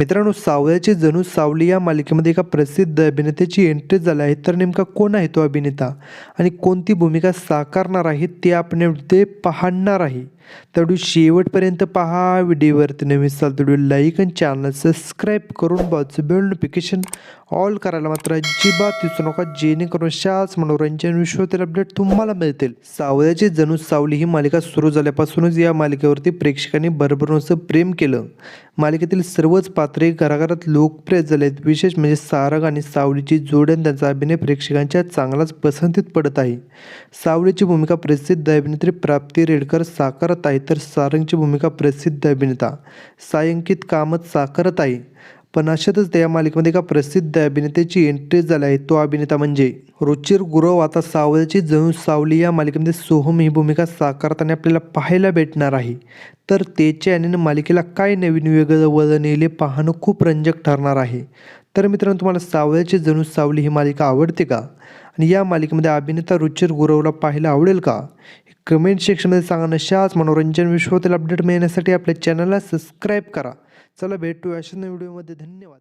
मित्रांनो सावळ्याची जणू सावली या मालिकेमध्ये एका प्रसिद्ध अभिनेत्याची एंट्री झाली आहे. तर नेमका कोण आहे तो अभिनेता? आणि कोणती भूमिका साकारणार आहे ते आपण ते पाहणार आहे. तर व्हिडिओ शेवटपर्यंत पहा. व्हिडिओवरती नवीन असाल तर व्हिडिओ लाईक आणि चॅनल सबस्क्राईब करून बाजू बेल नोटिफिकेशन ऑल करायला मात्र अजिबात दिसू नका. जेणेकरून अशाच मनोरंजन विश्वातील अपडेट तुम्हाला मिळतील. सावळ्याची जणू सावली ही मालिका सुरू झाल्यापासूनच या मालिकेवरती प्रेक्षकांनी भरभरून असं प्रेम केलं. मालिकेतील सर्वच पात्रे घराघरात लोकप्रिय झाले आहेत विशेष म्हणजे सारंग आणि सावलीची जोड त्यांचा अभिनय प्रेक्षकांच्या चांगलाच पसंतीत पडत आहे. सावलीची भूमिका प्रसिद्ध अभिनेत्री प्राप्ती रेडकर साकारत आहे तर सारंगची भूमिका प्रसिद्ध अभिनेता सायंकित कामत साकारत आहे. पण अशातच त्या मालिकेमध्ये एका प्रसिद्ध अभिनेत्याची एंट्री झाली आहे. तो अभिनेता म्हणजे रुचिर गुरव. आता सावळची जणू सावली या मालिकेमध्ये सोहम ही भूमिका साकारताना आपल्याला पाहायला भेटणार आहे. तर त्याच्या याने मालिकेला काय नवीन वेगळं वळण येईल पाहणं खूप रंजक ठरणार आहे. तर मित्रांनो तुम्हाला सावळ्याची जणू सावली ही मालिका आवडते का? आणि या मालिकेमध्ये अभिनेता रुचिर गुरवला पाहायला आवडेल का? कमेंट सेक्शनमध्ये सांगा. नशाच मनोरंजन विश्वातील अपडेट मिळण्यासाठी आपल्या चॅनलला सबस्क्राईब करा. चला भेटू अशा व्हिडिओमध्ये धन्यवाद.